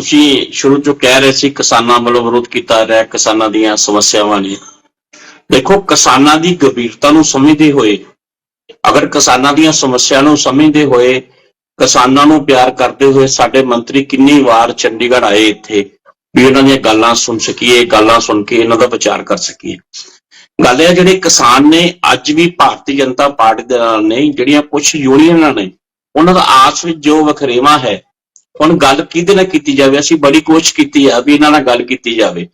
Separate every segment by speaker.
Speaker 1: ਤੁਸੀਂ ਸ਼ੁਰੂ ਤੋਂ ਕਹਿ ਰਹੇ ਸੀ ਕਿਸਾਨਾਂ ਵੱਲੋਂ ਵਿਰੋਧ ਕੀਤਾ ਰਿਹਾ, ਕਿਸਾਨਾਂ ਦੀਆਂ ਸਮੱਸਿਆਵਾਂ ਨੇ। ਦੇਖੋ, ਕਿਸਾਨਾਂ ਦੀ ਗੰਭੀਰਤਾ ਨੂੰ ਸਮਝਦੇ ਹੋਏ, ਅਗਰ ਕਿਸਾਨਾਂ ਦੀਆਂ ਸਮੱਸਿਆ ਨੂੰ ਸਮਝਦੇ ਹੋਏ, ਕਿਸਾਨਾਂ ਨੂੰ ਪਿਆਰ ਕਰਦੇ ਹੋਏ ਸਾਡੇ ਮੰਤਰੀ ਕਿੰਨੀ ਵਾਰ ਚੰਡੀਗੜ੍ਹ ਆਏ ਇੱਥੇ, ਵੀ ਉਹਨਾਂ ਦੀਆਂ ਗੱਲਾਂ ਸੁਣ ਸਕੀਏ, ਗੱਲਾਂ ਸੁਣ ਕੇ ਇਹਨਾਂ ਦਾ ਵਿਚਾਰ ਕਰ ਸਕੀਏ। ਗੱਲ ਇਹ ਜਿਹੜੇ ਕਿਸਾਨ ਨੇ, ਅੱਜ ਵੀ ਭਾਰਤੀ ਜਨਤਾ ਪਾਰਟੀ ਦੇ ਨਾਲ ਨਹੀਂ ਜਿਹੜੀਆਂ ਕੁਝ ਯੂਨੀਅਨਾਂ ਨੇ, ਉਹਨਾਂ ਦਾ ਆਸ ਵਿੱਚ ਜੋ ਵਖਰੇਵਾ ਹੈ ਹੁਣ ਗੱਲ ਕਿਹਦੇ ਨਾਲ ਕੀਤੀ ਜਾਵੇ? ਅਸੀਂ ਬੜੀ ਕੋਸ਼ਿਸ਼ ਕੀਤੀ ਆ ਵੀ ਇਹਨਾਂ ਨਾਲ ਗੱਲ ਕੀਤੀ ਜਾਵੇ।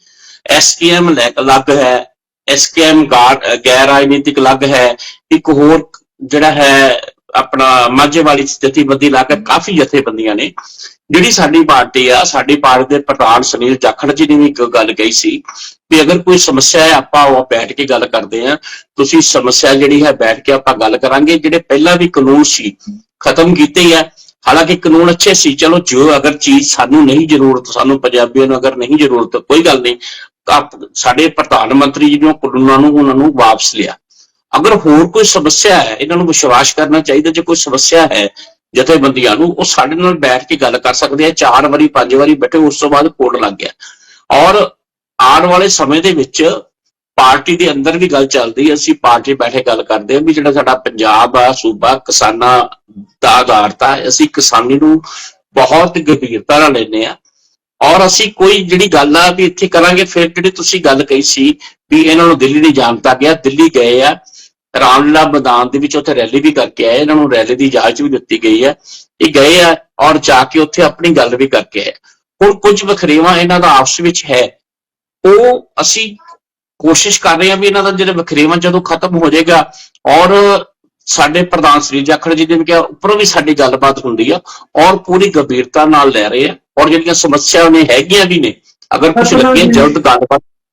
Speaker 1: ਐਸਕੇਐਮ ਅਲੱਗ ਹੈ। ਐਸਕੇਐਮ ਗੈਰ ਰਾਜਨੀਤਿਕ ਅਲੱਗ ਹੈ। ਇੱਕ ਹੋਰ ਜਿਹੜਾ ਹੈ, ਆਪਣਾ ਮਾਝੇ ਵਾਲੀ ਜਥੇਬੰਦੀ ਅਲੱਗ ਹੈ ਕਾਫੀ ਜਥੇਬੰਦੀਆਂ ਨੇ। ਜਿਹੜੀ ਸਾਡੀ ਪਾਰਟੀ ਆ, ਸਾਡੀ ਪਾਰਟੀ ਦੇ ਪ੍ਰਧਾਨ ਸੁਨੀਲ ਜਾਖੜ ਜੀ ਨੇ ਵੀ ਇੱਕ ਗੱਲ ਕਹੀ ਸੀ ਵੀ ਅਗਰ ਕੋਈ ਸਮੱਸਿਆ ਹੈ, ਆਪਾਂ ਉਹ ਬੈਠ ਕੇ ਗੱਲ ਕਰਦੇ ਆ ਤੁਸੀਂ ਸਮੱਸਿਆ ਜਿਹੜੀ ਹੈ, ਬੈਠ ਕੇ ਆਪਾਂ ਗੱਲ ਕਰਾਂਗੇ। ਜਿਹੜੇ ਪਹਿਲਾਂ ਵੀ ਕਾਨੂੰਨ ਸੀ, ਖਤਮ ਕੀਤੇ ਹੀ ਆ। ਹਾਲਾਂਕਿ ਕਾਨੂੰਨ ਅੱਛੇ ਸੀ, ਚਲੋ ਜੋ ਅਗਰ ਚੀਜ਼ ਸਾਨੂੰ ਨਹੀਂ ਜ਼ਰੂਰਤ, ਸਾਨੂੰ ਪੰਜਾਬੀਆਂ ਨੂੰ ਅਗਰ ਨਹੀਂ ਜ਼ਰੂਰਤ, ਕੋਈ ਗੱਲ ਨਹੀਂ। ਸਾਡੇ ਪ੍ਰਧਾਨ ਮੰਤਰੀ ਜੀ ਨੇ ਕਾਨੂੰਨਾਂ ਨੂੰ, ਉਹਨਾਂ ਨੂੰ ਵਾਪਸ ਲਿਆ। ਅਗਰ ਹੋਰ ਕੋਈ ਸਮੱਸਿਆ ਹੈ, ਇਹਨਾਂ ਨੂੰ ਵਿਸ਼ਵਾਸ ਕਰਨਾ ਚਾਹੀਦਾ, ਜੇ ਕੋਈ ਸਮੱਸਿਆ ਹੈ ਜਥੇਬੰਦੀਆਂ ਨੂੰ, ਉਹ ਸਾਡੇ ਨਾਲ ਬੈਠ ਕੇ ਗੱਲ ਕਰ ਸਕਦੇ ਆ। ਚਾਰ ਵਾਰੀ, ਪੰਜ ਵਾਰੀ ਬੈਠੇ, ਉਸ ਤੋਂ ਬਾਅਦ ਕੋਡ ਲੱਗ ਗਿਆ। ਔਰ ਆਉਣ ਵਾਲੇ ਸਮੇਂ ਦੇ ਵਿੱਚ ਪਾਰਟੀ ਦੇ ਅੰਦਰ ਵੀ ਗੱਲ ਚੱਲਦੀ ਅਸੀਂ ਪਾਰਟੀ ਬੈਠੇ ਗੱਲ ਕਰਦੇ ਹਾਂ ਵੀ ਜਿਹੜਾ ਸਾਡਾ ਪੰਜਾਬ ਆ, ਸੂਬਾ, ਕਿਸਾਨਾਂ ਦਾ ਆਧਾਰਤਾ ਅਸੀਂ ਕਿਸਾਨੀ ਨੂੰ ਬਹੁਤ ਗੰਭੀਰਤਾ ਨਾਲ ਲੈਂਦੇ ਆ ਔਰ ਅਸੀਂ ਕੋਈ ਜਿਹੜੀ ਗੱਲ ਆ ਵੀ ਇੱਥੇ ਕਰਾਂਗੇ, ਫਿਰ ਜਿਹੜੀ ਤੁਸੀਂ ਗੱਲ ਕਹੀ ਸੀ ਵੀ ਇਹਨਾਂ ਨੂੰ ਦਿੱਲੀ ਨਹੀਂ ਜਾਣਤਾ ਗਿਆ, ਦਿੱਲੀ ਗਏ ਆ। ਰਾਮਲੀਲਾ ਮੈਦਾਨ ਦੇ ਵਿੱਚ ਉੱਥੇ ਰੈਲੀ ਵੀ ਕਰਕੇ ਆਏ, ਇਹਨਾਂ ਨੂੰ ਰੈਲੀ ਦੀ ਇਜਾਜ਼ਤ ਵੀ ਦਿੱਤੀ ਗਈ ਹੈ ਇਹ ਗਏ ਆ ਔਰ ਜਾ ਕੇ ਉੱਥੇ ਆਪਣੀ ਗੱਲ ਵੀ ਕਰਕੇ ਆਏ। ਹੁਣ ਕੁਝ ਵਖਰੇਵਾਂ ਇਹਨਾਂ ਦਾ ਆਪਸ ਵਿੱਚ ਹੈ। ਉਹ ਅਸੀਂ ਕੋਸ਼ਿਸ਼ ਕਰ ਰਹੇ ਹਾਂ ਵੀ ਇਹਨਾਂ ਦਾ ਜਿਹੜੇ ਵਖਰੇਵਾਂ ਜਦੋਂ ਖਤਮ ਹੋ ਜਾਏਗਾ ਔਰ ਸਾਡੇ ਪ੍ਰਧਾਨ ਸ੍ਰੀ ਜਾਖੜ ਜੀ ਵੀ ਕਿਹਾ ਉੱਪਰੋਂ ਵੀ ਸਾਡੀ ਗੱਲਬਾਤ ਹੁੰਦੀ ਆ ਔਰ ਪੂਰੀ ਗੰਭੀਰਤਾ ਨਾਲ ਲੈ ਰਹੇ ਆ ਔਰ ਜਿਹੜੀਆਂ ਸਮੱਸਿਆਵਾਂ ਨੇ ਹੈਗੀਆਂ ਵੀ ਨੇ ਅਗਰ ਕੁਝ ਲੱਗੀਆਂ ਜਲਦ ਗੱਲਬਾਤ